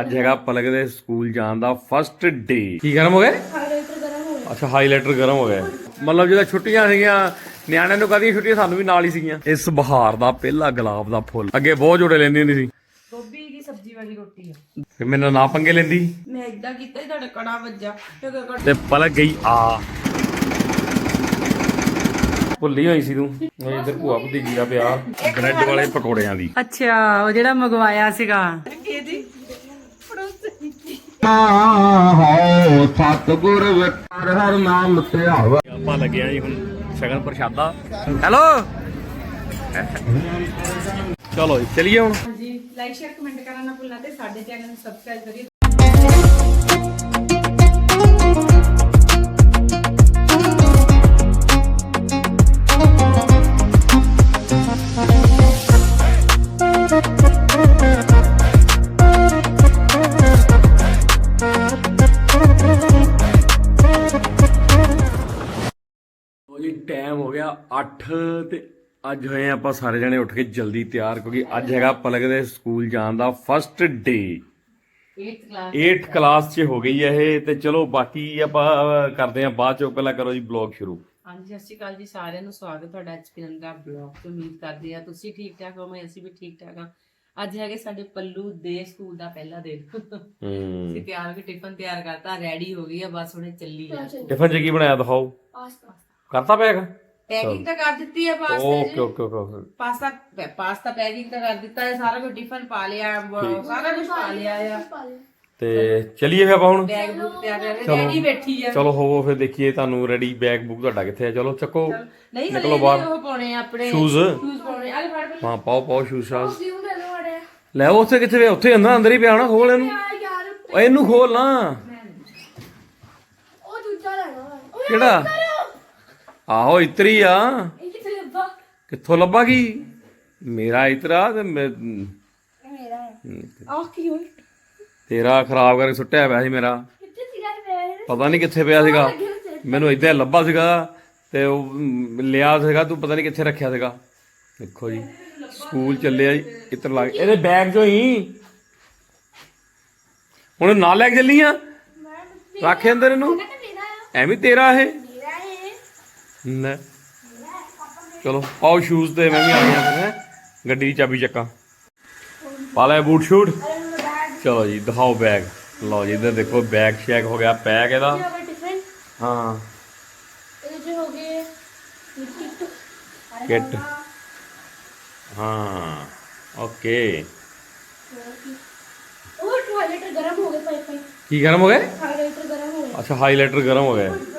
ਅੱਜ ਹੈਗਾ ਪਲਕ ਦੇ ਸਕੂਲ ਜਾਣ ਦਾ ਫਸਟ ਡੇ ਕੀ ਗਰਮ ਹੋ ਗਿਆ ਹਾਈਲਾਈਟਰ ਗਰਮ ਹੋ ਗਿਆ। ਅੱਛਾ ਹਾਈਲਾਈਟਰ ਗਰਮ ਹੋ ਗਿਆ ਮਤਲਬ ਜਿਹੜਾ ਛੁੱਟੀਆਂ ਸੀਗੀਆਂ ਨਿਆਣਿਆਂ ਨੂੰ ਕਦੀਆਂ ਛੁੱਟੀਆਂ ਸਾਨੂੰ ਵੀ ਨਾਲ ਹੀ ਸੀਗੀਆਂ। ਇਸ ਬਹਾਰ ਦਾ ਪਹਿਲਾ ਗੁਲਾਬ ਦਾ ਫੁੱਲ। ਅੱਗੇ ਬਹੁਤ ਜੋੜੇ ਲੈਂਦੀ ਹੁੰਦੀ ਸੀ। ਗੋਭੀ ਦੀ ਸਬਜ਼ੀ ਵਾਲੀ ਰੋਟੀ ਆ। ਫਿਰ ਮੇਰੇ ਨਾਲ ਨਾ ਪੰਗੇ ਲੈਂਦੀ। ਮੈਂ ਇਦਾਂ ਕੀਤਾ ਹੀ ਤੁਹਾਡਾ ਕੜਾ ਵੱਜਾ ਤੇ ਪਲਕ ਗਈ ਆ। ਭੁੱਲੀ ਹੋਈ ਸੀ ਤੂੰ। ਇਹ ਇਧਰ ਭੂਆ ਭਤੀਜੀ ਦਾ ਪਿਆ ਬ੍ਰੈਡ ਵਾਲੇ ਪਕੌੜਿਆਂ ਦੀ। ਅੱਛਾ ਉਹ ਜਿਹੜਾ ਮੰਗਵਾਇਆ ਸੀਗਾ। ਕਿਹਦੀ ਹੋ ਸਤਿਗੁਰ ਵਿਟਰ ਹਰ ਨਾਮ ਧਿਆਵਾ ਆਪਾਂ ਲੱਗਿਆ ਜੀ ਹੁਣ ਸ਼ਗਨ ਪ੍ਰਸ਼ਾਦਾ। ਹੈਲੋ ਚਲੋ ਜੀ ਚਲੀਏ ਹੁਣ। ਹਾਂਜੀ ਲਾਈਕ ਸ਼ੇਅਰ ਕਮੈਂਟ ਕਰਨਾ ਨਾ ਭੁੱਲਣਾ ਤੇ ਸਾਡੇ ਚੈਨਲ ਨੂੰ ਸਬਸਕ੍ਰਾਈਬ ਕਰਿਓ। ਲੋ ਟਾਈਮ ਹੋ ਗਿਆ 8 ਤੇ ਅੱਜ ਹੋਏ ਆਪਾਂ ਸਾਰੇ ਜਣੇ ਉੱਠ ਕੇ ਜਲਦੀ ਤਿਆਰ ਕਿਉਂਕਿ ਅੱਜ ਹੈਗਾ ਪਲਕ ਦੇ ਸਕੂਲ ਜਾਣ ਦਾ first day 8th class 8th class 'ਚ ਹੋ ਗਈ ਹੈ ਇਹ ਤੇ ਚਲੋ ਬਾਕੀ ਆਪਾਂ ਕਰਦੇ ਆਂ ਬਾਅਦ ਚੋਂ ਪਹਿਲਾਂ ਕਰੋ ਜੀ ਬਲੌਗ ਸ਼ੁਰੂ। ਹਾਂਜੀ ਸਤਿ ਸ਼੍ਰੀ ਅਕਾਲ ਜੀ ਸਾਰਿਆਂ ਨੂੰ ਸਵਾਗਤ ਤੁਹਾਡਾ ਐਚਪੀ ਦਾ ਬਲੌਗ ਤੋਂ ਉਮੀਦ ਕਰਦੇ ਆ ਤੁਸੀਂ ਠੀਕ ਠਾਕ ਹੋਵੋਗੇ ਅਸੀਂ ਵੀ ਠੀਕ ਠਾਕ ਆ ਅੱਜ ਹੈਗੇ ਸਾਡੇ ਪੱਲੂ ਦੇ ਸਕੂਲ ਦਾ ਪਹਿਲਾ ਦਿਨ। ਹੂੰ। ਅਸੀਂ ਤਿਆਰ ਹੋ ਕੇ ਟਿਫਨ ਤਿਆਰ ਕਰਤਾ ਰੈਡੀ ਹੋ ਗਈ ਆ ਬਸ ਹੁਣੇ ਚੱਲੀ ਆ। ਟਿਫਨ 'ਚ ਕੀ ਬਣਾਇਆ ਦਿਖਾਓ। ਪਾਸਤਾ। ਕਰਤਾ ਪੈਕ? ਪੈਕਿੰਗ ਤਾਂ ਕਰ ਦਿੱਤੀ ਆ ਪਾਸਤੇ okay okay okay pasta pasta packing ਤਾਂ ਕਰ ਦਿੱਤਾ ਹੈ ਸਾਰਾ ਕੁਝ ਟਿਫਨ ਪਾ ਲਿਆ ਸਾਰਾ ਕੁਝ ਪਾ ਲਿਆ ਆ। ਤੇ ਚਲਿਏ ਫਿਰ ਆਪਾਂ ਹੁਣ? ਬੈਗ ਬੁੱਕ ਤਿਆਰ ਕਰ ਰੈਡੀ ਬੈਠੀ ਆ। ਚਲੋ ਹੋਵੋ ਫਿਰ ਦੇਖੀਏ ਤੁਹਾਨੂੰ ਰੈਡੀ ਬੈਗ ਬੁੱਕ ਤੁਹਾਡਾ ਕਿੱਥੇ ਹੈ ਚਲੋ ਚੱਕੋ। ਨਹੀਂ ਨਿਕਲੋ ਬਾਹਰ। ਉਹ ਪਾਉਣੇ ਆ ਆਪਣੇ। ਸ਼ੂਜ਼ ਸ਼ੂਜ਼ ਪਾਉਣੇ। ਆ ਲੈ ਫੜ। ਹਾਂ ਪਾਓ ਪਾਓ ਸ਼ੂਜ਼ ਸ਼ਾਜ਼ ਲੈ ਉਹ ਉੱਥੇ ਕਿੱਥੇ ਪਿਆ ਉੱਥੇ ਅੰਦਰ ਅੰਦਰ ਹੀ ਪਿਆ ਖੋਲ ਇਹਨੂੰ। ਆ ਇਹਨੂੰ ਖੋਲ ਨਾ। ਉਹ ਦੂਜਾ ਲੈਣਾ ਵਾ। ਉਹ ਕਿਹੜਾ? ਆਹੋ ਇਤਰੀ ਆ। ਇਹ ਕਿੱਥੇ ਲੱਭਾ। ਕਿੱਥੋਂ ਲੱਭਾ ਕੀ? ਮੇਰਾ ਇਤਰਾ ਤੇ ਮੈਂ- ਮੇਰਾ ਆਹ ਕੀ ਹੋਈ ਤੇਰਾ ਖਰਾਬ ਕਰਕੇ ਸੁੱਟਿਆ ਪਿਆ ਸੀ ਮੇਰਾ। ਕਿੱਥੇ ਸੀਗਾ ਇਹ? ਪਤਾ ਨਹੀਂ ਕਿੱਥੇ ਪਿਆ ਸੀਗਾ। ਮੈਨੂੰ ਇੱਦਾਂ ਲੱਭਾ ਸੀਗਾ ਤੇ ਉਹ ਮ, ਲਿਆ ਸੀਗਾ ਤੂੰ ਪਤਾ ਨਹੀਂ ਕਿੱਥੇ ਰੱਖਿਆ ਸੀਗਾ। ਦੇਖੋ ਜੀ ਸਕੂਲ ਚੱਲਿਆ ਜੀ ਇਤਰ ਲੱਗ ਇਹਦੇ ਬੈਗ ਚੋਂ ਹੀ। ਹੁਣ ਨਾਲ ਲੈ ਕੇ ਚੱਲੀ ਆ? ਰੱਖ ਅੰਦਰ ਇਹਨੂੰ। ਮੇਰਾ ਆ। ਐਵੇਂ ਤੇਰਾ ਇਹ। ਲੈ। ਚਲੋ ਪਾਓ ਸ਼ੂਜ਼ ਤੇ ਮੈਂ ਵੀ ਆ ਗਿਆ ਫਿਰ ਹੈਂ। ਗੱਡੀ ਦੀ ਚਾਬੀ ਚੱਕਾਂ। ਪਾ ਲੈ ਬੂਟ ਸ਼ੂਟ। ਚਲੋ ਜੀ ਦਿਖਾਓ ਬੈਗ ਲਓ ਜੀ ਇੱਧਰ ਦੇਖੋ ਬੈਗ ਸ਼ੈਕ ਹੋ ਗਿਆ ਪੈਕ ਇਹਦਾ। ਹਾਂ। ਗਏ ਕਿੱਟ ਹਾਂ ਓਕੇ ਉਹ ਟਾਇਲਟ ਗਰਮ ਹੋ ਗਏ ਪਏ ਪਏ ਕੀ ਗਰਮ ਹੋ ਗਏ? ਹਾਈਲਾਈਟਰ ਗਰਮ ਹੋ ਗਏ। ਅੱਛਾ ਹਾਈਲਾਈਟਰ ਗਰਮ ਹੋ ਜੀ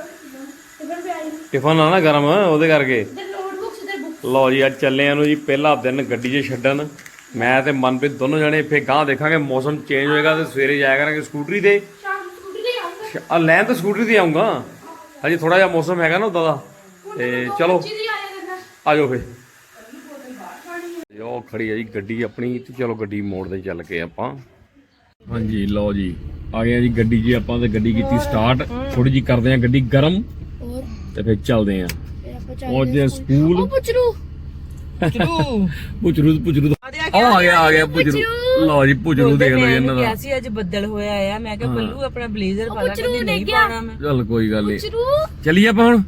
ਟਿਫਨ ਆ ਨਾ ਗਰਮ ਉਹਦੇ ਕਰਕੇ। ਨੋਟਬੁੱਕਸ ਬੁੱਕ ਲਓ ਜੀ ਅੱਜ ਚੱਲੇ ਆ ਨੂੰ ਜੀ ਪਹਿਲਾ ਦਿਨ ਗੱਡੀ 'ਚ ਛੱਡਣ। ਮੈਂ ਤੇ ਮਨਪ੍ਰੀਤ ਦੋਨੋਂ ਜਣੇ ਫੇਰ ਗਾਂ ਦੇਖਾਂਗੇ ਮੌਸਮ ਚੇਂਜ ਹੋਏਗਾ ਤੇ ਸਵੇਰੇ ਜਾਇਆ ਕਰਾਂਗੇ ਸਕੂਟਰੀ ਤੇ। ਆ ਲੈਣ ਤਾਂ ਸਕੂਟਰੀ ਤੇ ਆਉਂਗਾ ਹਜੇ ਥੋੜਾ ਜਿਹਾ ਮੌਸਮ ਹੈਗਾ ਨਾ ਉਦਾਂ ਦਾ। ਤੇ ਚਲੋ। ਆ ਜਾਓ ਫੇ ਉਹ ਖੜੀ ਹੈ ਜੀ ਗੱਡੀ ਆਪਣੀ ਤੇ ਚਲੋ ਗੱਡੀ ਮੋੜਦੇ ਚੱਲ ਕੇ ਆਪਾਂ। ਹਾਂਜੀ ਲਓ ਜੀ। ਆ ਗਏ ਆ ਜੀ ਗੱਡੀ ਜੀ ਆਪਾਂ ਤੇ ਗੱਡੀ ਕੀਤੀ ਸਟਾਰਟ ਥੋੜੀ ਜੀ ਕਰਦੇ ਆ ਗੱਡੀ ਗਰਮ। ਤੇ ਫਿਰ ਚੱਲਦੇ ਆ। ਪਹੁੰਚਦੇ ਆ ਸਕੂਲ। ਪੁੱਛਰੂ। ਪੁਚਰੂ ਪੁਚਰੂ ਆ ਆ ਗਿਆ ਆ ਗਿਆ ਪੁਚਰੂ ਲਓ ਜੀ ਪੁਚਰੂ ਦੇਖ ਲਓ ਇਹਨਾਂ ਦਾ। ਕਿਹਾ ਸੀ ਅੱਜ ਬੱਦਲ ਹੋਇਆ ਆ। ਮੈਂ ਕਿਹਾ ਬੱਲੂ ਆਪਣਾ ਬਲੇਜ਼ਰ ਪਾ ਲਾ ਨਹੀਂ ਪਾਣਾ ਮੈਂ। ਚੱਲ ਕੋਈ ਗੱਲ ਨਹੀਂ। ਪੁੱਛਰੂ। ਚੱਲੀਏ ਆਪਾਂ ਹੁਣ?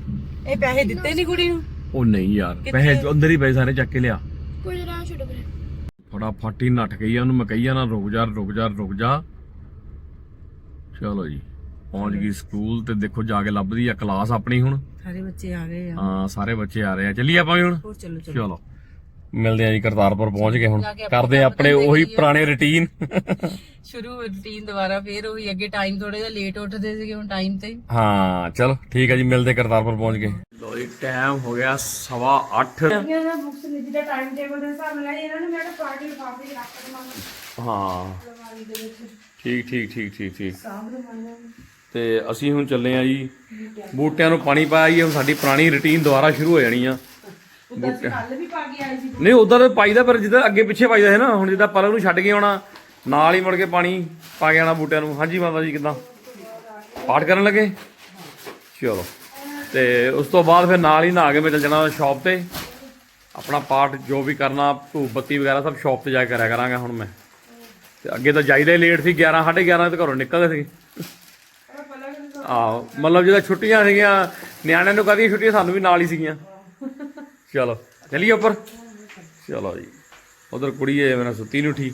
ਇਹ ਪੈਸੇ ਦਿੱਤੇ ਨਹੀਂ ਕੁੜੀ ਨੂੰ? ਉਹ ਨਹੀਂ ਯਾਰ ਪੈਸੇ ਅੰਦਰ ਹੀ ਪਏ ਸਾਰੇ ਚੱਕ ਕੇ ਲਿਆ। ਕੋਈ ਨਾ ਛੱਡ ਵੀਰੇ ਫਟਾਫਟ ਹੀ ਨੱਠ ਗਈ ਆ ਉਹਨੂੰ ਮੈਂ ਕਹੀ ਨਾ ਰੁਕ ਜਾ ਰੁਕ ਜਾ ਰੁਕ ਜਾ। ਚਲੋ ਜੀ। ਪਹੁੰਚ ਗਈ ਸਕੂਲ ਤੇ ਦੇਖੋ ਜਾ ਕੇ ਲੱਭਦੀ ਆ ਕਲਾਸ ਆਪਣੀ ਹੁਣ। ਸਾਰੇ ਬੱਚੇ ਆ ਗਏ ਆ। ਹਾਂ ਸਾਰੇ ਬੱਚੇ ਆ ਰਹੇ ਆ। ਚੱਲੀਏ ਆਪਾਂ ਵੀ ਹੁਣ? ਹੋਰ ਚਲੋ ਚਲੋ। ਚਲੋ। ਮਿਲਦੇ ਆ ਜੀ ਕਰਤਾਰਪੁਰ ਪਹੁੰਚ ਗਏ ਹੁਣ। ਕਰਦੇ ਆ ਆਪਣੇ ਉਹੀ ਪੁਰਾਣੇ ਰੁਟੀਨ ਸ਼ੁਰੂ ਰੂਟੀਨ ਦੁਬਾਰਾ ਫੇਰ ਉਹੀ ਅੱਗੇ ਟਾਈਮ ਥੋੜਾ ਜਿਹਾ ਲੇਟ ਉੱਠਦੇ ਸੀਗੇ ਹੁਣ ਟਾਈਮ ਤੇ। ਹਾਂ ਚਲੋ ਠੀਕ ਆ ਜੀ ਮਿਲਦੇ ਕਰਤਾਰਪੁਰ ਪਹੁੰਚ ਗਏ। ਲੋ ਜੀ ਟਾਈਮ ਹੋ ਗਿਆ ਸਵਾ 8 ਇਹਨਾਂ ਦਾ ਬੁੱਕਸ ਲਈ ਜਿਹੜਾ ਟਾਈਮ ਟੇਬਲ ਦੇ ਹਿਸਾਬ ਨਾਲ ਇਹਨਾਂ ਨੇ ਮੈਂ ਪਾਰਟੀ ਲਿਫਾਫੇ ਚ ਰੱਖ ਦਵਾਂਗਾ ਹਾਂ। ਠੀਕ ਠੀਕ ਠੀਕ ਠੀਕ ਠੀਕ। ਸਾਂਭ ਦਵਾਂਗਾ ਤੇ ਅਸੀਂ ਹੁਣ ਚੱਲੇ ਆ ਜੀ। ਬੂਟਿਆਂ ਨੂੰ ਪਾਣੀ ਪਾਇਆ ਜੀ ਹੁਣ ਸਾਡੀ ਪੁਰਾਣੀ ਰੁਟੀਨ ਦੁਬਾਰਾ ਸ਼ੁਰੂ ਹੋ ਜਾਣੀ ਆ। ਕੱਲ ਵੀ ਪਾ ਕੇ ਆਈ ਸੀ। ਨਹੀਂ ਉਧਰ ਤਾਂ ਪਾਈਦਾ ਪਰ ਜਿੱਦਾਂ ਅੱਗੇ ਪਿੱਛੇ ਪਾਈਦਾ ਹੈ ਨਾ ਹੁਣ ਜਿੱਦਾਂ ਪਲਕ ਨੂੰ ਛੱਡ ਕੇ ਆਉਣਾ ਨਾਲ ਹੀ ਮੁੜ ਕੇ ਪਾਣੀ ਪਾ ਕੇ ਆਉਣਾ ਬੂਟਿਆਂ ਨੂੰ। ਹਾਂਜੀ ਮਾਤਾ ਜੀ ਕਿਦਾਂ? ਪਾਠ ਕਰਨ ਲੱਗੇ? ਚਲੋ। ਤੇ ਉਸ ਤੋਂ ਬਾਅਦ ਫਿਰ ਨਾਲ ਹੀ ਨਹਾ ਕੇ ਮੈਂ ਚੱਲ ਜਾਣਾ ਸ਼ਾਪ ਤੇ। ਆਪਣਾ ਪਾਠ ਜੋ ਵੀ ਕਰਨਾ ਧੂਪ ਬੱਤੀ ਵਗੈਰਾ ਸਭ ਸ਼ਾਪ ਤੇ ਜਾ ਕੇ ਕਰਿਆ ਕਰਾਂਗਾ ਹੁਣ ਮੈਂ। ਤੇ ਅੱਗੇ ਤਾਂ ਜਾਈਦਾ ਹੀ ਲੇਟ ਸੀ 11 11:30 ਤੇ ਘਰੋਂ ਨਿਕਲਦੇ ਸੀ ਆਹੋ ਮਤਲਬ ਜਦੋਂ ਛੁੱਟੀਆਂ ਸੀਗੀਆਂ ਨਿਆਣਿਆਂ ਨੂੰ ਕਦੀ ਛੁੱਟੀਆਂ ਸਾਨੂੰ ਵੀ ਨਾਲ ਹੀ ਸੀਗੀਆਂ। ਚਲੋ ਚੱਲੀਏ ਉੱਪਰ। ਚਲੋ ਜੀ ਉਧਰ ਕੁੜੀ ਹੈ ਮੇਰਾ ਸੁੱਤੀ ਨਹੀਂ ਉੱਠੀ।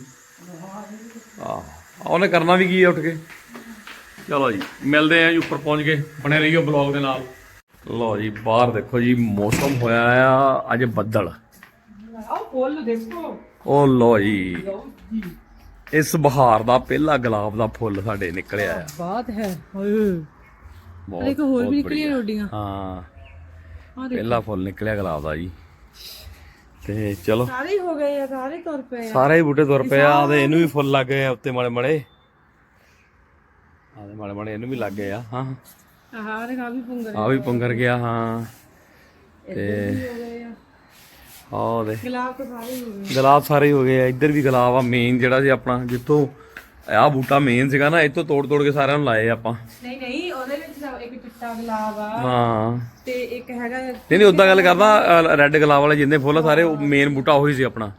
ਆਹ ਉਹਨੇ ਕਰਨਾ ਵੀ ਕੀ ਹੈ ਉੱਠ ਕੇ? ਚਲੋ ਜੀ ਮਿਲਦੇ ਆਂ ਜੀ ਉੱਪਰ ਪਹੁੰਚ ਕੇ। ਬਣੇ ਰਹੀਓ ਬਲੌਗ ਦੇ ਨਾਲ। ਲਓ ਜੀ ਬਾਹਰ ਦੇਖੋ ਜੀ ਮੌਸਮ ਹੋਇਆ ਆ ਅੱਜ ਬੱਦਲ। ਆਓ ਫੁੱਲ ਦੇਖੋ। ਉਹ ਲਓ ਜੀ ਇਸ ਬਹਾਰ ਦਾ ਪਹਿਲਾ ਗੁਲਾਬ ਦਾ ਫੁੱਲ ਸਾਡੇ ਨਿਕਲਿਆ ਆ। ਬਾਤ ਹੈ ਹਾਏ। ਬਹੁਤ ਇੱਕ ਹੋਰ ਵੀ ਨਿਕਲੀਆਂ। ਰੋਡੀਆਂ। ਹਾਂ। ਦੇਖ। ਪਹਿਲਾ ਫੁੱਲ ਨਿਕਲਿਆ ਗੁਲਾਬ ਦਾ ਜੀ। ਤੇ ਚਲੋ। ਸਾਰੇ ਹੀ ਗਏ ਆ ਸਾਰੇ ਤੁਰ ਪਏ ਆ। ਸਾਰੇ ਬੂਟੇ ਤੁਰ ਪਏ ਆ। ਤੇ ਇਹਨੂੰ ਵੀ ਫੁੱਲ ਲੱਗ ਗਏ ਆ ਉੱਤੇ ਮਾੜੇ ਮਾੜੇ। ਆਦੇ ਮਾੜੇ ਮਾੜੇ ਇਹਨੂੰ ਵੀ ਲੱਗ ਗਏ ਆ ਹਾਂ। ਆਹ ਰੇ ਵੀ ਪੁੰਗਰ ਆ ਵੀ ਪੰਗਰ ਗਿਆ ਹਾਂ। ਤੇ ਆਹ ਦੇ ਗੁਲਾਬ ਤਾਂ ਸਾਰੇ ਹੀ ਗਏ। ਗੁਲਾਬ ਸਾਰੇ ਹੀ ਗਏ ਆ। ਇੱਧਰ ਵੀ ਗੁਲਾਬ ਆ ਮੇਨ ਜਿਹੜਾ ਸੀ ਆਪਣਾ। ਜਿੱਥੋਂ ਆਹ ਬੂਟਾ ਮੇਨ ਸੀਗਾ ਨਾ ਇੱਥੋਂ ਤੋੜ ਤੋੜ ਕੇ ਸਾਰਿਆਂ ਨੂੰ ਲਾਏ ਆਪਾਂ। ਨਹੀਂ ਨਹੀਂ ਚਿੱਟਾ ਗੁਲਾਬ ਆ। ਹਾਂ। ਤੇ ਇੱਕ ਹੈਗਾ ਨਹੀਂ ਨਹੀਂ ਉਦਾਂ ਗੱਲ ਕਰਦਾ ਰੈੱਡ ਗੁਲਾਬ ਵਾਲੇ ਜਿੰਨੇ ਫੁੱਲ ਆ ਸਾਰੇ ਮੇਨ ਬੂਟਾ ਉਹੀ ਸੀ ਆਪਣਾ।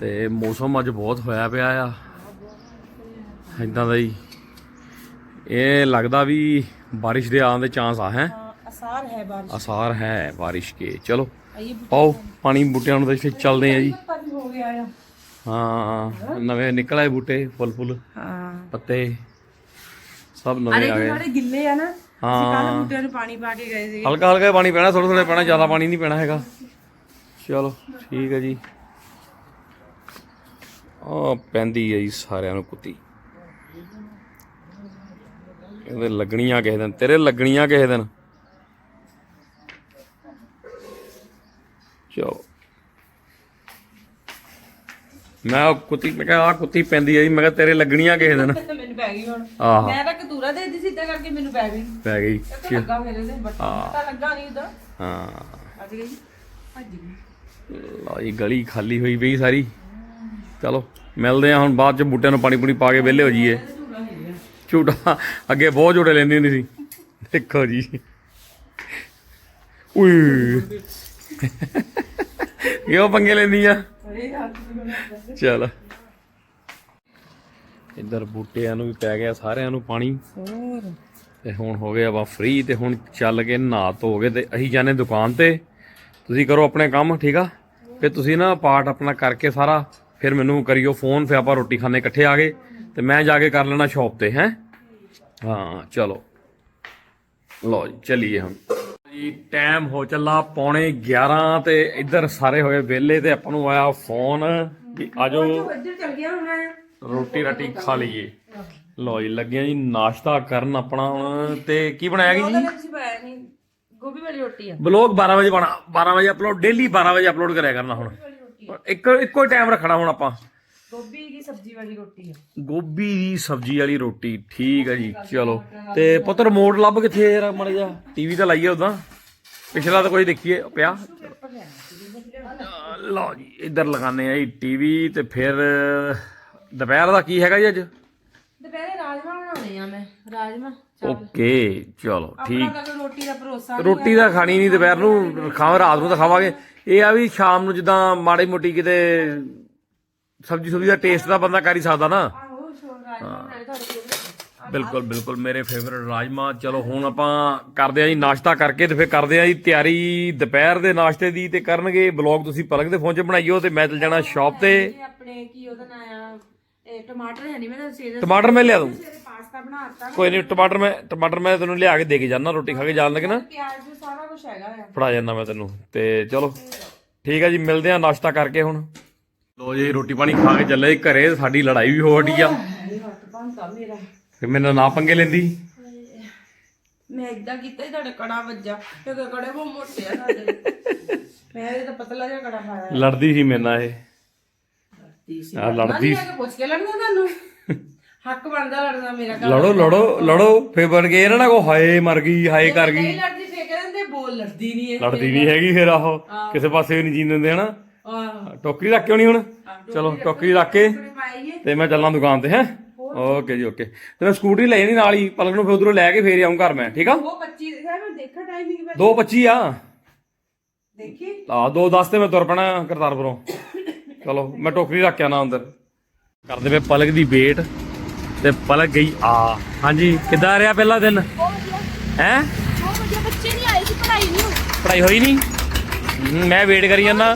ਤੇ ਮੌਸਮ ਅੱਜ ਬਹੁਤ ਹੋਇਆ ਪਿਆ ਆ। ਇਦਾਂ ਦਾ ਹੀ। ਇਹ ਲੱਗਦਾ ਵੀ ਬਾਰਿਸ਼ ਦੇ ਆਉਣ ਦੇ ਚਾਂਸ ਆ ਹੈ? ਅਸਾਰ ਹੈ ਬਾਰਿਸ਼। ਆਸਾਰ ਹੈ ਬਾਰਿਸ਼ ਕੇ। ਚਲੋ ਪਾਓ ਪਾਣੀ ਬੂਟਿਆਂ ਨੂੰ ਤੇ ਚੱਲਦੇ ਆ ਜੀ। ਹੋ ਗਿਆ ਆ। ਹਾਂ ਨਵੇਂ ਨਿਕਲ ਆਏ ਬੂਟੇ ਫੁੱਲ ਫੁੱਲ ਹਾਂ। ਪੱਤੇ ਸਭ ਅਰੇ ਨਵੇਂ ਆ। ਗਏ ਸਾਰੇ ਗਿੱਲੇ ਆ ਨਾ ਅਸੀਂ ਹਾਂ। ਕੱਲ ਬੂਟਿਆਂ ਨੂੰ ਪਾਣੀ ਪਾ ਕੇ ਗਏ ਸੀ ਹਲਕਾ ਹਲਕਾ ਪਾਣੀ ਪੈਣਾ ਥੋੜਾ ਥੋੜਾ ਪੈਣਾ ਜ਼ਿਆਦਾ ਪਾਣੀ ਨਹੀਂ ਪੈਣਾ ਹੈਗਾ। ਚਲੋ ਠੀਕ ਹੈ ਜੀ। ਆ ਪੈਂਦੀ ਹੈ ਜੀ ਸਾਰਿਆਂ ਨੂੰ ਕੁੱਤੀ। ਕਹਿੰਦੇ ਲੱਗਣੀਆਂ ਕਿਸੇ ਦਿਨ ਤੇਰੇ ਲੱਗਣੀਆਂ ਕਿਸੇ ਦਿਨ। ਚਲੋ। ਮੈਂ ਉਹ ਕੁੱਤੀ ਮੈਂ ਕਿਹਾ ਆ ਕੁੱਤੀ ਪੈਂਦੀ ਹੈ ਜੀ ਮੈਂ ਕਿਹਾ ਤੇਰੇ ਲੱਗਣੀਆਂ ਕਿਸੇ ਦਿਨ। ਮੈਨੂੰ ਪੈ ਗਈ ਹੁਣ। ਆਹ। ਮੈਂ ਤਾਂ ਕਤੂਰਾ ਦੇ ਦਿੱਤੀ ਸਿੱਧਾ ਕਰਕੇ ਮੈਨੂੰ ਪੈ ਗਈ। ਪੈ ਗਈ। ਤੇ ਲੱਗਾ ਮੇਰੇ ਦੇ ਬੱਟਾ ਤਾਂ ਲੱਗਾ ਨਹੀਂ ਉਧਰ ਹਾਂ। ਅੱਜ ਗਈ। ਭੱਜ ਗਈ। ਲਓ ਜੀ ਗਲੀ ਖਾਲੀ ਹੋਈ ਪਈ ਸਾਰੀ। ਚਲੋ ਮਿਲਦੇ ਆ ਹੁਣ ਬਾਅਦ ਚ ਬੂਟਿਆਂ ਨੂੰ ਪਾਣੀ ਪੂਣੀ ਪਾ ਕੇ ਵਿਹਲੇ ਹੋ ਜਾਈਏ। ਝੂਟਾ ਅੱਗੇ ਬਹੁਤ ਝੂਟੇ ਲੈਂਦੀ ਹੁੰਦੀ ਸੀ। ਦੇਖੋ ਜੀ। ਉਈ ਕਿਉਂ ਪੰਗੇ ਲੈਂਦੀ ਆ ਚਲ। ਇੱਧਰ ਬੂਟਿਆਂ ਨੂੰ ਵੀ ਪੈ ਗਿਆ ਸਾਰਿਆਂ ਨੂੰ ਪਾਣੀ। ਹੋਰ। ਤੇ ਹੁਣ ਹੋ ਗਏ ਆਪਾਂ ਫ੍ਰੀ ਤੇ ਹੁਣ ਚੱਲ ਕੇ ਨਹਾ ਧੋ ਕੇ ਤੇ ਅਸੀਂ ਜਾਣੇ ਦੁਕਾਨ ਤੇ। ਤੁਸੀਂ ਕਰੋ ਆਪਣੇ ਕੰਮ ਠੀਕ ਆ? ਫਿਰ ਤੁਸੀਂ ਨਾ ਪਾਰਟ ਆਪਣਾ ਕਰਕੇ ਸਾਰਾ ਫਿਰ ਮੈਨੂੰ ਕਰਿਓ ਫੋਨ ਫਿਰ ਆਪਾਂ ਰੋਟੀ ਖਾਣੇ ਇਕੱਠੇ ਆ ਗਏ। ਤੇ ਮੈਂ ਜਾ ਕੇ ਕਰ ਲੈਣਾ ਸ਼ਾਪ ਤੇ ਹੈ? ਹਾਂ ਚਲੋ। ਜੀ ਚੱਲੀਏ ਹੁਣ। ਜੀ ਟਾਈਮ ਹੋ ਚੱਲਾ ਪੌਣੇ 11 ਤੇ ਇੱਧਰ ਸਾਰੇ ਹੋਏ ਵਿਹਲੇ ਤੇ ਆਪਾਂ ਨੂੰ ਆਇਆ ਫੋਨ ਵੀ ਆਜੋ। ਰੋਟੀ ਰਾਟੀ ਖਾ ਲਈਏ। ਲਓ ਜੀ ਲੱਗਿਆ ਜੀ ਨਾਸ਼ਤਾ ਕਰਨ ਆਪਣਾ ਹੁਣ ਤੇ ਕੀ ਬਣਾਇਆ ਜੀ? ਗੋਭੀ ਵਾਲੀ ਰੋਟੀ ਆ। ਬਲੌਗ 12 ਵਜੇ ਬਣਾ 12 ਵਜੇ ਅਪਲੋਡ ਡੇਲੀ 12 ਵਜੇ ਅਪਲੋਡ ਕਰਿਆ ਕਰਨਾ ਹੁਣ। ਇੱਕ ਇੱਕੋ ਟਾਈਮ ਰੱਖਣਾ ਹੁਣ ਆਪਾਂ। ਗੋਭੀ ਦੀ ਸਬਜ਼ੀ ਵਾਲੀ ਰੋਟੀ ਆ। ਗੋਭੀ ਦੀ ਸਬਜ਼ੀ ਵਾਲੀ ਰੋਟੀ ਠੀਕ ਹੈ ਜੀ ਚਲੋ। ਤੇ ਪੁੱਤ ਰਿਮੋਟ ਲੱਭ ਕਿੱਥੇ ਯਾਰ ਮੜ ਜਾ ਟੀਵੀ ਤਾਂ ਲਾਈਏ ਉਦਾਂ। ਪਿਛਲਾ ਤਾਂ ਕੋਈ ਦੇਖੀਏ ਪਿਆ। ਲਓ ਜੀ ਇੱਧਰ ਲਗਾਉਂਦੇ ਆ ਜੀ ਟੀਵੀ ਤੇ ਫਿਰ ਦੁਪਹਿਰ ਦਾ ਕੀ ਹੈਗਾ ਜੀ ਅੱਜ? ਦੁਪਹਿਰੇ ਰਾਜਮਾ ਬਣਾਉਣੇ ਆ ਮੈਂ ਰਾਜਮਾ ਓਕੇ ਚਲੋ ਠੀਕ। ਰੋਟੀ ਦਾ ਭਰੋਸਾ ਰੋਟੀ ਤਾਂ ਖਾਣੀ ਨਹੀਂ ਦੁਪਹਿਰ ਨੂੰ ਖਾਵਾਂ ਰਾਤ ਨੂੰ ਤਾਂ ਖਾਵਾਂਗੇ। ਇਹ ਆ ਵੀ ਸ਼ਾਮ ਨੂੰ ਜਿੱਦਾਂ ਮਾੜੀ ਮੋਟੀ ਕਿਤੇ ਸਬਜੀ ਸੁਬਜੀ ਦਾ ਟੇਸਟ ਦਾ ਬੰਦਾ ਕਰ ਹੀ ਸਕਦਾ ਨਾ। ਬਿਲਕੁਲ ਬਿਲਕੁਲ ਮੇਰੇ ਫੇਵਰਿਟ ਰਾਜਮਾ। ਚਲੋ ਹੁਣ ਆਪਾਂ ਕਰਦੇ ਆ ਜੀ ਨਾਸ਼ਤਾ ਕਰਕੇ ਤੇ ਫਿਰ ਕਰਦੇ ਆ ਜੀ ਤਿਆਰੀ ਦੁਪਹਿਰ ਦੇ ਨਾਸ਼ਤੇ ਦੀ ਤੇ ਕਰਨਗੇ ਬਲੌਗ ਤੁਸੀਂ ਪਲਕ ਦੇ ਫੋਨ 'ਚ ਬਣਾਈਓ ਤੇ ਮੈਂ ਚਲ ਜਾਣਾ ਸ਼ਾਪ ਤੇ। ਆਪਣੇ ਕੀ ਉਹਦਾ ਆ? ਟਮਾਟਰ ਹੈ ਨਹੀਂ ਮੈਂ ਤਾਂ ਸਵੇਰੇ ਟਮਾਟਰ ਮੈਂ ਲਿਆ ਦੂੰ ਸਵੇਰੇ ਪਾਸਤਾ ਬਣਾਤਾ ਕੋਈ ਨਹੀਂ ਟਮਾਟਰ ਮੈਂ ਟਮਾਟਰ ਮੈਂ ਤੈਨੂੰ ਲਿਆ ਕੇ ਦੇ ਕੇ ਜਾਣਾ ਰੋਟੀ ਖਾ ਕੇ ਜਾਣ ਲੱਗੇ ਨਾ। ਪਿਆਜ਼ ਸਾਰਾ ਕੁਝ ਹੈਗਾ ਆ। ਫੜਾ ਜਾਂਦਾ ਮੈਂ ਤੈਨੂੰ। ਤੇ ਚਲੋ ਠੀਕ ਹੈ ਜੀ ਮਿਲਦੇ ਆ ਨਾਸ਼ਤਾ ਕਰਕੇ ਹੁਣ। ਲੋ ਜੀ ਰੋਟੀ ਪਾਣੀ ਖਾ ਕੇ ਚੱਲੇ ਘਰੇ ਸਾਡੀ ਲੜਾਈ ਵੀ ਹੋ ਹਟੀ ਆ। ਮੇਰਾ। ਫਿਰ ਮੈਨੂੰ ਨਾ ਪੰਗੇ ਲੈਂਦੀ। ਮੈਂ ਇਦਾਂ ਕੀਤਾ ਹੀ ਤੁਹਾਡੇ ਕੜਾ ਵੱਜਾ। ਕਿਉਂਕਿ ਕੜੇ ਬਹੁਤ ਮੋਟੇ ਆ ਸਾਡੇ। ਮੈਂ ਇਹ ਤਾਂ ਪਤਲਾ ਜਿਹਾ ਕੜਾ ਖਾਇਆ ਲੜਦੀ ਸੀ ਮੇਰੇ ਨਾਲ ਇਹ। ਸੀ। ਆ ਲੜਦੀ ਮੈਂ ਪੁੱਛ ਕੇ ਲੜਨਾ ਤੁਹਾਨੂੰ? ਹੱਕ ਬਣਦਾ ਲੜਨਾ ਮੇਰਾ ਲੜੋ ਲੜੋ ਲੜੋ ਫੇਰ ਬਣ ਗਏ ਇਹਨਾਂ ਨਾਲ। ਕੋ ਹਾਏ ਮਰ ਗਈ ਹਾਏ ਕਰ ਗਈ। ਲੜਦੀ ਫੇਰ ਕਹਿੰਦੇ ਬੋਲ ਲੜਦੀ ਨਹੀਂ ਇਹ ਲੜਦੀ ਨਹੀਂ ਹੈਗੀ ਫਿਰ ਆਹੋ। ਕਿਸੇ ਪਾਸੇ ਵੀ ਨਹੀਂ ਜੀਣ ਦਿੰਦੇ ਹਨਾ? ਆਹ। ਟੋਕਰੀ ਰੱਖ ਕਿਉਂ ਨਹੀਂ ਹੁਣ? ਚਲੋ ਟੋਕਰੀ ਰੱਖ ਕੇ ਪਾਈਏ। ਤੇ ਮੈਂ ਚੱਲਾਂ ਦੁਕਾਨ ਤੇ ਹੈ? ਓਕੇ ਜੀ ਓਕੇ। ਤੇ ਮੈਂ ਸਕੂਟਰੀ ਲੈ ਜਾਣੀ ਨਾਲ ਹੀ ਪਲਕ ਨੂੰ ਫਿਰ ਉਧਰੋਂ ਲੈ ਕੇ ਫੇਰ ਆਉਂ ਘਰ ਮੈਂ ਠੀਕ ਆ? ਉਹ 25 ਹੈ ਮੈਂ ਦੇਖਾ ਟਾਈਮਿੰਗ 2:25 ਆ। ਦੇਖੀ? ਆ 2:10 ਤੇ ਮੈਂ ਤੁਰ ਪੈਣਾ ਕਰਤਾਰਪੁਰੋਂ। ਚਲੋ ਮੈਂ ਟੋਕਰੀ ਰੱਖ ਕੇ ਆਣਾ ਅੰਦਰ। ਕਰਦੇ ਪਏ ਪਲਕ ਦੀ ਵੇਟ ਤੇ ਪਲਕ ਗਈ ਆ। ਹਾਂਜੀ ਕਿੱਦਾਂ ਰਿਹਾ ਪਹਿਲਾ ਦਿਨ? ਹੈ? ਬਹੁਤ ਵਧੀਆ ਬੱਚੇ ਨਹੀਂ ਆਏ ਸੀ ਪੜ੍ਹਾਈ ਨਹੀਂ ਪੜਾਈ ਹੋਈ ਨਹੀਂ? ਮੈਂ ਵੇਟ ਕਰੀ ਜਾਂਦਾ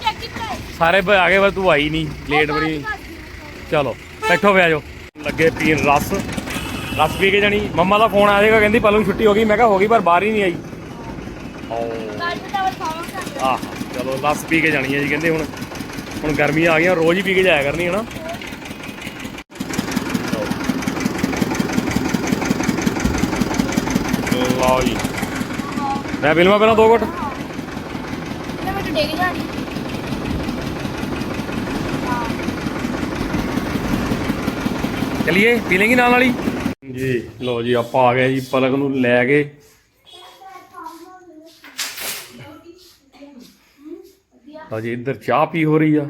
ਸਾਰੇ ਬ- ਆ ਗਏ ਪਰ ਤੂੰ ਆਈ ਨਹੀਂ ਲੇਟ ਬੜੀ। ਚਲੋ ਬੈਠੋ ਪਿਆ ਜਾਓ। ਲੱਗੇ ਪੀਣ ਰਸ। ਰਸ ਪੀ ਕੇ ਜਾਣੀ। ਮੰਮਾ ਦਾ ਫੋਨ ਆਏਗਾ ਕਹਿੰਦੀ ਪਲਕ ਨੂੰ ਛੁੱਟੀ ਹੋ ਗਈ। ਮੈਂ ਕਿਹਾ ਹੋ ਗਈ ਪਰ ਬਾਹਰ ਹੀ ਨਹੀਂ ਆਈ। ਓ ਆਹ ਚਲੋ ਰਸ ਪੀ ਕੇ ਜਾਣੀ ਹੈ ਜੀ ਕਹਿੰਦੇ ਹੁਣ ਹੁਣ ਗਰਮੀਆਂ ਆ ਗਈਆਂ ਰੋਜ਼ ਹੀ ਪੀ ਕੇ ਜਾਇਆ ਕਰਨੀ ਹੈ ਨਾ ਲਓ ਜੀ। ਮੈਂ ਬਿਲਮਾ ਪਹਿਲਾਂ ਦੋ ਘੁੱਟ ਮੈਂ ਮੈਨੂੰ ਡੇਗ ਜਾਣੀ ਚਲਿਏ ਪੀ ਲੇਂਗੀ ਨਾਲ ਵਾਲੀ? ਜੀ। ਲਓ ਜੀ ਆਪਾਂ ਆ ਗਏ ਜੀ ਪਲਕ ਨੂੰ ਲੈ ਕੇ। ਲਓ ਜੀ ਇੱਧਰ ਚਾਹ ਪੀ ਹੋ ਰਹੀ ਆ।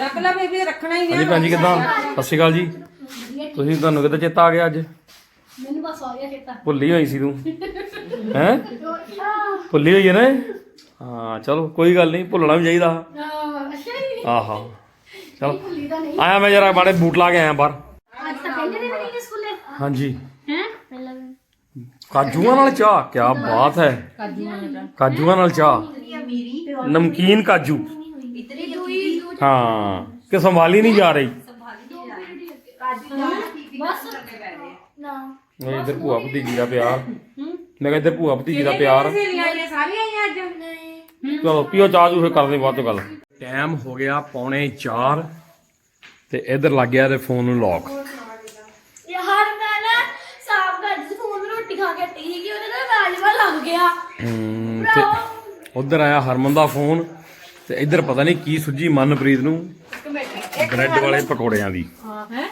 ਰੱਖ ਲੈ ਬੇਬੀ ਰੱਖਣਾ ਹੀ ਹਾਂਜੀ ਭੈਣ ਜੀ ਕਿੱਦਾਂ? ਸਤਿ ਸ਼੍ਰੀ ਅਕਾਲ ਜੀ। ਤੁਸੀਂ ਤੁਹਾਨੂੰ ਕਿੱਦਾਂ ਚੇਤਾ ਆ ਗਿਆ ਅੱਜ? ਮੈਨੂੰ ਬਸ ਆ ਗਿਆ ਚੇਤਾ। ਭੁੱਲੀ ਹੋਈ ਸੀ ਤੂੰ। ਹੈ? ਭੁੱਲੀ ਹੋਈ ਹੈ ਨਾ? ਹਾਂ ਚਲੋ ਕੋਈ ਗੱਲ ਨਹੀਂ ਭੁੱਲਣਾ ਵੀ ਚਾਹੀਦਾ। ਆਹਾ। ਚਲੋ। ਭੁੱਲੀ ਤਾਂ ਨਹੀਂ। ਆਇਆ ਮੈਂ ਜਰਾ ਮਾੜੇ ਬੂਟ ਲਾ ਕੇ ਆਇਆ ਬਾਹਰ ਅੱਜ ਤਾਂ ਪਹਿਲੇ ਦਿਨ ਨਹੀਂ ਸਕੂਲੇ ਹਾਂਜੀ। ਹੈ? ਕਾਜੂਆਂ ਨਾਲ ਚਾਹ ਕੀ ਬਾਤ ਹੈ। ਕਾਜੂਆਂ ਨਾਲ ਚਾਹ। ਨਮਕੀਨ ਕਾਜੂ। ਹਾਂ ਕਿ ਸੰਭਾਲੀ ਨਹੀਂ ਜਾ ਰਹੀ। ਇਹ ਇੱਧਰ ਭੂਆ ਭਤੀਜੀ ਦਾ ਪਿਆਰ। ਮੈਂ ਕਿਹਾ ਇੱਧਰ ਭੂਆ ਭਤੀਜੀ ਦਾ ਪਿਆਰ। ਚਲੋ ਪੀਓ ਚਾਹ ਜੂ ਫਿਰ ਕਰਦੇ ਬਾਅਦ ਚ ਗੱਲ। ਟਾਈਮ ਹੋ ਗਿਆ ਪੌਣੇ 4 ਤੇ ਇੱਧਰ ਲੱਗ ਗਿਆ ਤੇ ਫੋਨ ਨੂੰ ਲੌਕ ਯਾਰ ਮੈਂ ਨਾ ਸਾਫ਼ ਕਰ ਦਿੱਤੀ ਫੋਨ ਨੂੰ ਰੋਟੀ ਖਾ ਕੇ ਹਟੀ ਸੀਗੀ ਉਹਦੇ ਨਾਲ ਰਾਜਮਾ ਲੱਗ ਗਿਆ। ਹਮ, ਤੇ ਉਧਰ ਆਇਆ ਹਰਮਨ ਦਾ ਫੋਨ ਤੇ ਇੱਧਰ ਪਤਾ ਨਹੀਂ ਕੀ ਸੁੱਜੀ ਮਨਪ੍ਰੀਤ ਨੂੰ ਬ੍ਰੈਡ ਵਾਲੇ ਪਕੌੜਿਆਂ ਦੀ। ਹੈ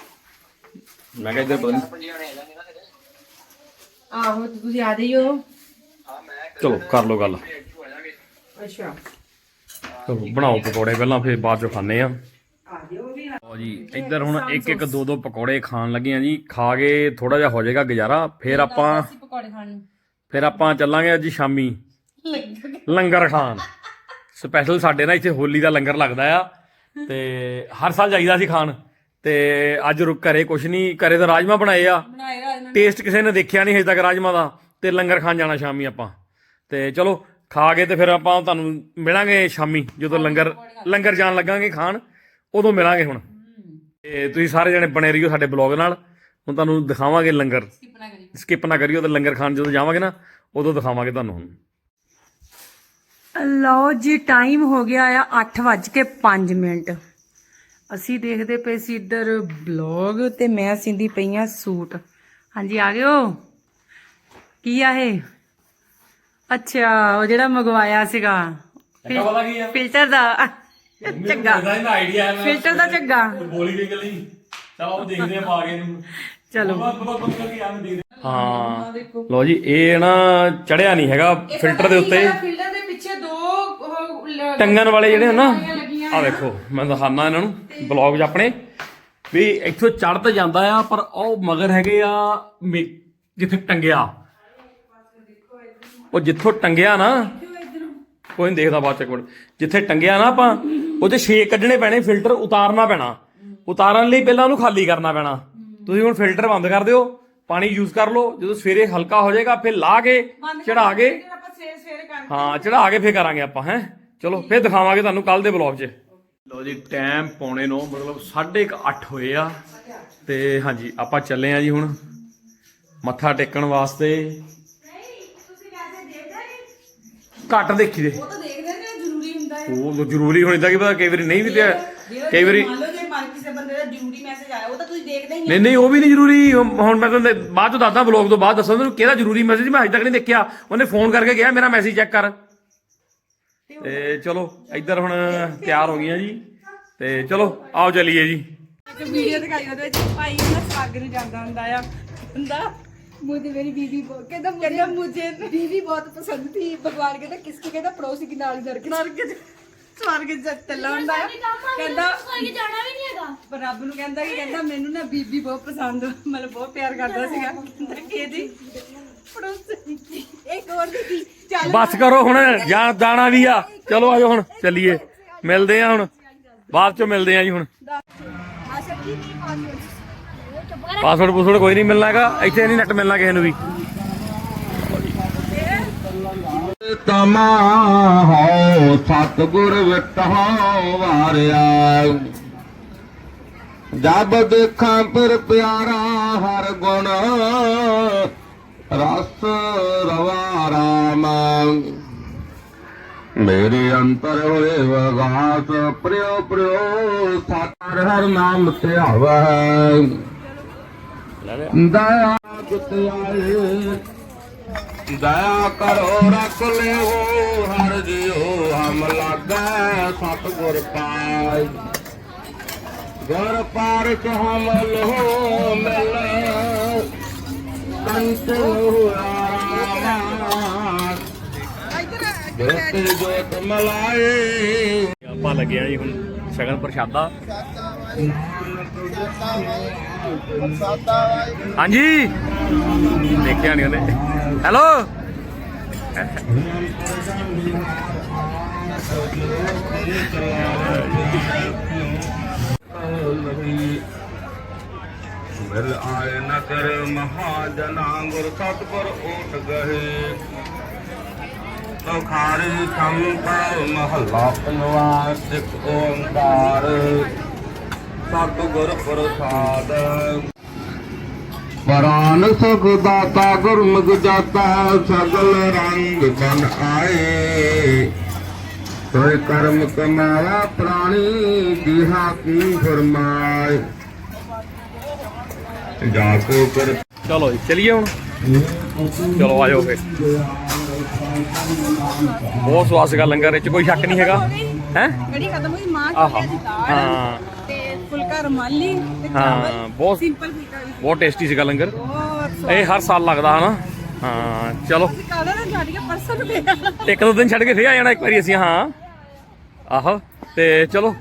ਮੈਂ ਕਿਹਾ ਇੱਧਰ ਪਤਾ ਨਹੀਂ। ਆਹੋ ਤੇ ਤੁਸੀਂ ਆ ਜਾਈਓ। ਚਲੋ ਕਰ ਲਓ ਗੱਲ। ਅੱਛਾ। ਚਲੋ ਬਣਾਓ ਪਕੌੜੇ ਪਹਿਲਾਂ ਫਿਰ ਬਾਅਦ ਚ ਖਾਣੇ ਆ ਆ ਜਿਓ। ਲਓ ਜੀ ਇੱਧਰ ਹੁਣ ਇੱਕ ਇੱਕ ਦੋ ਦੋ ਪਕੌੜੇ ਖਾਣ ਲੱਗੇ ਆ ਜੀ। ਖਾ ਕੇ ਥੋੜਾ ਜਿਹਾ ਹੋ ਜਾਏਗਾ ਗੁਜ਼ਾਰਾ। ਫਿਰ ਆਪਾਂ ਪਕੌੜੇ ਖਾਣ ਫਿਰ ਆਪਾਂ ਚੱਲਾਂਗੇ ਅੱਜ ਸ਼ਾਮੀ। ਲੰਗਰ ਖਾਣ। ਸਪੈਸ਼ਲ ਸਾਡੇ ਨਾਲ ਇੱਥੇ ਹੋਲੀ ਦਾ ਲੰਗਰ ਲੱਗਦਾ ਆ। ਤੇ ਹਰ ਸਾਲ ਜਾਈਦਾ ਸੀ ਖਾਣ। ਤੇ ਅੱਜ ਰੁਕ ਘਰੇ ਕੁਛ ਨਹੀਂ ਘਰੇ ਤਾਂ ਰਾਜਮਾ ਬਣਾਏ ਆ। ਟੇਸਟ ਕਿਸੇ ਨੇ ਦੇਖਿਆ ਨਹੀਂ ਹਜੇ ਤੱਕ ਰਾਜਮਾ ਦਾ। ਤੇ ਲੰਗਰ ਖਾਣ ਜਾਣਾ ਸ਼ਾਮੀ ਆਪਾਂ। ਤੇ ਚਲੋ ਖਾ ਕੇ ਤੇ ਫਿਰ ਆਪਾਂ ਤੁਹਾਨੂੰ ਮਿਲਾਂਗੇ ਸ਼ਾਮੀ। ਜਦੋਂ ਲੰਗਰ ਲੰਗਰ ਜਾਣ ਲੱਗਾਂਗੇ ਖਾਣ। ਉਦੋਂ ਮਿਲਾਂਗੇ ਹੁਣ। ਤੇ ਤੁਸੀਂ ਸਾਰੇ ਜਣੇ ਬਣੇ ਰਹੀਓ ਸਾਡੇ ਬਲੌਗ ਨਾਲ। ਹੁਣ ਤੁਹਾਨੂੰ ਦਿਖਾਵਾਂਗੇ ਲੰਗਰ। ਸਕਿਪ ਨਾ ਕਰੀ ਸਕਿਪ ਨਾ ਕਰਿਓ ਤੇ ਲੰਗਰ ਖਾਣ ਜਦੋਂ ਜਾਵਾਂਗੇ ਨਾ ਉਦੋਂ ਦਿਖਾਵਾਂਗੇ ਤੁਹਾਨੂੰ ਹੁਣ। ਲਓ ਜੀ ਟਾਈਮ ਹੋ ਗਿਆ ਆ 8:05 ਮਿੰਟ। ਅਸੀਂ ਦੇਖਦੇ ਪਏ ਸੀ ਇੱਧਰ ਬਲੌਗ ਤੇ ਮੈਂ ਸਿੰਦੀ ਪਈਆਂ ਸੂਟ। ਹਾਂਜੀ ਆ ਗਿਓ ਕੀ ਆ ਇਹ? ਅੱਛਾ ਉਹ ਜਿਹੜਾ ਮੰਗਵਾਇਆ ਸੀਗਾ। ਫਿਲਟਰ ਦਾ। ਝੱਗਾ ਇਹਦਾ ਆਈਡੀਆ ਹੈ ਫਿਲਟਰ ਦਾ ਝੱਗਾ ਬੋਲੀ ਦੀ ਗੱਲ ਚਲੋ ਦੇਖਦੇ ਆ ਪਾ ਕੇ ਨੂੰ ਚਲੋ। ਹਾਂ। ਲੋ ਜੀ ਇਹ ਨਾ ਚੜਿਆ ਨਹੀਂ ਹੈਗਾ ਫਿਲਟਰ ਦੇ ਉੱਤੇ। ਫਿਲਟਰ ਦੇ ਪਿੱਛੇ ਦੋ ਉਹ ਲ- ਟੰਗਣ ਵਾਲੇ ਜਿਹੜੇ ਹਨ ਨਾ। ਲੱਗੀਆਂ ਆ। ਵੇਖੋ ਮੈਂ ਦਿਖਾਣਾ ਇਹਨਾਂ ਨੂੰ ਬਲੌਗ 'ਚ ਆਪਣੇ। ਵੀ ਇੱਥੋਂ ਚੜ ਤਾਂ ਜਾਂਦਾ ਆ ਪਰ ਉਹ ਮਗਰ ਹੈਗੇ ਆ ਮੇ- ਜਿੱਥੇ ਟੰਗਿਆ। ਉਹ ਜਿੱਥੋਂ ਟੰਗਿਆ ਨਾ ਕੋਈ ਨਹੀਂ ਦੇਖਦਾ ਬਾਅਦ ਚ ਇੱਕ ਮਿੰਟ। ਜਿੱਥੇ ਟੰਗਿਆ ਨਾ ਆਪਾਂ ਉਹਦੇ ਛੇ ਕੱਢਣੇ ਪੈਣੇ ਫਿਲਟਰ ਉਤਾਰਨਾ ਪੈਣਾ। ਉਤਾਰਨ ਲਈ ਪਹਿਲਾਂ ਉਹਨੂੰ ਖਾਲੀ ਕਰਨਾ ਪੈਣਾ। ਤੁਸੀਂ ਹੁਣ ਫਿਲਟਰ ਬੰਦ ਕਰ ਦਿਓ ਪਾਣੀ ਯੂਜ਼ ਕਰ ਲਓ। ਜਦੋਂ ਸਵੇਰੇ ਹਲਕਾ ਹੋ ਜਾਏਗਾ ਫਿਰ ਲਾ ਕੇ ਚੜਾ ਕੇ। ਹਾਂ ਚੜਾ ਕੇ ਫੇਰ ਕਰਾਂਗੇ ਆਪਾਂ ਹੈ। ਚਲੋ ਫੇਰ ਦਿਖਾਵਾਂਗੇ ਤੁਹਾਨੂੰ ਕੱਲ ਦੇ ਵਲੌਗ 'ਚ। ਲੋ ਜੀ ਟਾਈਮ ਪੌਣੇ 9 ਮਤਲਬ 8:30 ਹੋਏ ਆ। ਤੇ ਹਾਂਜੀ ਆਪਾਂ ਚੱਲੇ ਆ ਜੀ ਹੁਣ ਮੱਥਾ ਟੇਕਣ ਵਾਸਤੇ। ਘੱਟ ਦੇਖੀ ਦੇ। ਉਹ ਤਾਂ ਦੇਖਦੇ ਨੇ ਜ਼ਰੂਰੀ ਹੁੰਦਾ ਹੈ। ਉਹ ਜ਼ਰੂਰੀ ਹੋਣੀ ਤਾਂ ਕਿ ਪਤਾ ਕਈ ਵਾਰੀ ਨਹੀਂ ਵੀ ਤੇ ਕਈ ਵਾਰੀ ਮੰਨ ਲਓ ਜੇ ਮਨ ਕਿਸੇ ਬੰਦੇ ਦਾ ਜ਼ਰੂਰੀ ਮੈਸੇਜ ਆਇਆ ਉਹ ਤਾਂ ਤੁਸੀਂ ਦੇਖਦੇ ਹੀ ਨਹੀਂ। ਨਹੀਂ ਉਹ ਵੀ ਨਹੀਂ ਜ਼ਰੂਰੀ। ਹੁਣ ਮੈਂ ਤੁਹਾਨੂੰ ਬਾਅਦ ਦੱਸਦਾ ਤੋਂ ਬਾਅਦ ਦੱਸਾਂ ਤੁਹਾਨੂੰ ਕਿਹੜਾ ਜ਼ਰੂਰੀ ਮੈਸੇਜ ਮੈਂ ਅਜੇ ਤੱਕ ਨਹੀਂ ਦੇਖਿਆ। ਉਹਨੇ ਫੋਨ ਕਰਕੇ ਕਿਹਾ ਮੇਰਾ ਮੈਸੇਜ ਚੈੱਕ ਕਰ। ਤੇ ਚਲੋ ਇੱਧਰ ਹੁਣ ਤਿਆਰ ਹੋ ਗਈਆਂ ਜੀ। ਤੇ ਚਲੋ ਆਓ ਚੱਲੀਏ ਜੀ। ਵੀਡੀਓ ਦਿਖਾਈ ਉਹਦੇ ਵਿੱਚ। ਭਾਈ ਨਾ ਸਾਗ ਨੂੰ ਜਾਂਦਾ ਹੁੰਦਾ ਆ। ਹੁੰਦਾ मुझे मेरी बीवी बहुत कहता कहता मुझे बीवी बहुत पसंद थी भगवान कहता किसकी कहता पड़ोसी की नाली नरक नरक स्वर्ग ਚ ਚੱਲਾ ਹੁੰਦਾ ਆ ਕਹਿੰਦਾ ਕੋਈ ਜਾਣਾ ਵੀ ਨਹੀਂ ਹੈਗਾ ਪਰ ਰੱਬ ਨੂੰ ਕਹਿੰਦਾ ਕਿ ਕਹਿੰਦਾ ਮੈਨੂੰ ਨਾ ਬੀਬੀ ਬਹੁਤ ਪਸੰਦ ਮਤਲਬ ਬਹੁਤ ਪਿਆਰ ਕਰਦਾ ਸੀਗਾ ਧੱਕੇ ਦੀ ਪੜੋਸੀ ਇੱਕ ਹੋਰ ਦੀ ਚੱਲ ਬਸ ਕਰੋ ਹੁਣ ਜਾਂ ਦਾਣਾ ਵੀ ਆ ਚਲੋ ਆਜੋ ਹੁਣ ਚੱਲੀਏ ਮਿਲਦੇ ਆ ਹੁਣ ਬਾਅਦ ਚ ਮਿਲਦੇ ਆ ਜੀ ਹੁਣ ਆਸ਼ਾ ਪਾਸਵਰਡ ਪੂਸਵਰਡ ਕੋਈ ਨਹੀਂ ਮਿਲਣਾ ਹੈਗਾ। ਇੱਥੇ ਨਹੀਂ ਨੈਟ ਮਿਲਣਾ ਕਿਸੇ ਨੂੰ ਵੀ। ਤਮਾ ਹੋ, ਸਤਗੁਰ ਵਿਟਹੁ ਵਾਰਿਆ। ਜਬ ਦੇਖਾਂ ਪਰ ਪਿਆਰਾ ਹਰ ਗੁਣ, ਰਸ ਰਵਾ ਰਾਮ। ਮੇਰੇ ਅੰਤਰ ਹੋਏ ਵਗਾਸ, ਪ੍ਰਿਓ ਪ੍ਰਿਓ ਸਤਰ ਹਰ ਨਾਮ ਧਿਆਵੈ। ਦਇਆ ਗੁਤ ਆਏ ਦਇਆ ਕਰੋ ਰੱਖ ਲਿਓ ਹਰ ਜਿਉ ਹਮ ਲਾਗੈ ਸਤਿਗੁਰ ਪਾਈ ਗੁਰ ਪਾਰਕ ਹਮ ਲੋ ਮਿਲ ਕੰਤ ਆਰਾਮਾ। ਜੋਤ ਜੋਤ ਮਲਾਏ। ਆਪਾਂ ਲੱਗਿਆ ਜੀ ਹੁਣ ਸ਼ਗਨ ਪ੍ਰਸ਼ਾਦਾ। ਹਾਂਜੀ। ਦੇਖਿਆ ਨਹੀਂ ਉਹਨੇ। ਹੈਲੋ ਮਿਲ ਆਏ ਨਾ ਕਰ ਮਹਾਜਨਾ ਗੁਰ ਸਤਿਗੁਰ ਓਟ ਗਏ। ਤੁਖਾਰੀ ਸੰਪਾ ਮਹੱਲਾ ਪੰਜਵਾ ਸਿੱਖ ਓੰਕਾਰ ਸਤਿਗੁਰ ਪ੍ਰਸਾਦ। ਪਰਾਨ ਸੁਖ ਦਾਤਾ ਗੁਰਮੁਖ ਜਾਤਾ ਸਗਲ ਰੰਗ ਬਨ ਆਏ। ਤੋਏ ਕਰਮ ਕਮਾਇਆ ਪ੍ਰਾਣੀ ਦਿਹਾ ਕੀ ਫਰਮਾਏ। ਜਾ ਕੋ ਕਰ ਚਲੋ ਚਲੀਏ ਹੁਣ। ਚਲੋ ਆਜੋ ਫੇ ਬਹੁਤ ਸਵਾਦ ਸੀਗਾ ਲੰਗਰ ਵਿੱਚ ਕੋਈ ਸ਼ੱਕ ਨਹੀਂ ਹੈਗਾ। ਹੈ? ਕੜੀ ਖਤਮ ਹੋਈ ਮਾਂ ਹਾਂ। ਤੇ ਫੁਲਕਾ ਰਮਾਲੀ ਤੇ ਹਾਂ ਬਹੁਤ ਸਿੰਪਲ ਫੁਲਕਾ ਵੀ ਬਹੁਤ ਟੇਸਟੀ ਸੀਗਾ ਲੰਗਰ ਬਹੁਤ ਇਹ ਹਰ ਸਾਲ ਲੱਗਦਾ ਹਨਾ? ਹਾਂ ਚਲੋ। ਕਾਹਦਾ ਨਾ ਛੱਡ ਕੇ ਪਰਸਨ ਨੂੰ ਪਿਆ ਇੱਕ ਦੋ ਦਿਨ ਛੱਡ ਕੇ ਫੇਰ ਆ ਜਾਣਾ ਇੱਕ ਵਾਰੀ ਅਸੀਂ ਹਾਂ। ਆਹੋ ਤੇ ਚਲੋ।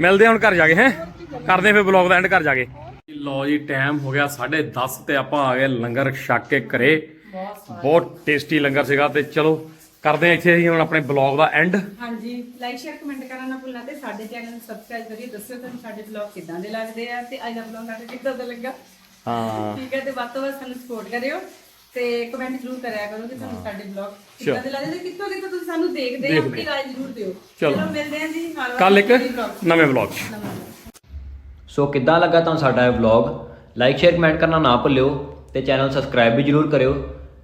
ਮਿਲਦੇ ਹਾਂ ਹੁਣ ਘਰ ਜਾ ਕੇ ਹੈ? ਕਰਦੇ ਫੇਰ ਬਲੌਗ ਦਾ ਐਂਡ ਘਰ ਜਾ ਕੇ। ਲੋ ਜੀ ਟਾਈਮ ਹੋ ਗਿਆ 10:30 ਤੇ ਆਪਾਂ ਆ ਗਏ ਲੰਗਰ ਛਕ ਕੇ ਘਰੇ। ਬਹੁਤ ਟੇਸਟੀ ਲੰਗਰ ਸੀਗਾ ਤੇ ਚਲੋ। ਕਰਦੇ ਹਾਂ ਇੱਥੇ ਹੀ ਹੁਣ ਆਪਣੇ ਬਲੌਗ ਦਾ ਐਂਡ ਹਾਂਜੀ ਲਾਈਕ ਸ਼ੇਅਰ ਕਮੈਂਟ ਕਰਨਾ ਨਾ ਭੁੱਲਣਾ ਤੇ ਸਾਡੇ ਚੈਨਲ ਨੂੰ ਸਬਸਕ੍ਰਾਈਬ ਕਰਿਓ। ਦੱਸਿਓ ਤੁਹਾਨੂੰ ਸਾਡੇ ਬਲੌਗ ਕਿੱਦਾਂ ਦੇ ਲੱਗਦੇ ਆ ਤੇ ਅੱਜ ਦਾ ਬਲੌਗ ਤੁਹਾਡਾ ਕਿੱਦਾਂ ਦਾ ਲੱਗਾ? ਹਾਂ। ਠੀਕ ਹੈ ਤੇ ਵੱਧ ਤੋਂ ਵੱਧ ਸਾਨੂੰ ਸਪੋਰਟ ਕਰਿਓ ਤੇ ਕਮੈਂਟ ਜ਼ਰੂਰ ਕਰਿਆ ਕਰੋ ਕਿ ਤੁਹਾਨੂੰ ਸਾਡੇ ਬਲੌਗ ਕਿੱਦਾਂ ਦੇ ਲੱਗਦੇ ਤੇ ਕਿੱਥੋਂ ਕਿੱਥੋਂ ਤੁਸੀਂ ਸਾਨੂੰ ਦੇਖਦੇ ਹੋ ਆਪਣੀ ਰਾਏ ਜ਼ਰੂਰ ਦਿਓ। ਚਲੋ। ਮਿਲਦੇ ਹਾਂ ਜੀ ਹਰ ਵਾਰ ਕੱਲ ਇੱਕ ਨਵੇਂ ਬਲੌਗ। ਸੋ ਕਿੱਦਾਂ ਲੱਗਾ ਤੁਹਾਨੂੰ ਸਾਡਾ ਇਹ ਵਲੌਗ ਲਾਈਕ ਸ਼ੇਅਰ ਕਮੈਂਟ ਕਰਨਾ ਨਾ ਭੁੱਲਿਓ ਤੇ ਚੈਨਲ ਸਬਸਕ੍ਰਾਈਬ ਵੀ ਜਰੂਰ ਕਰਿਓ।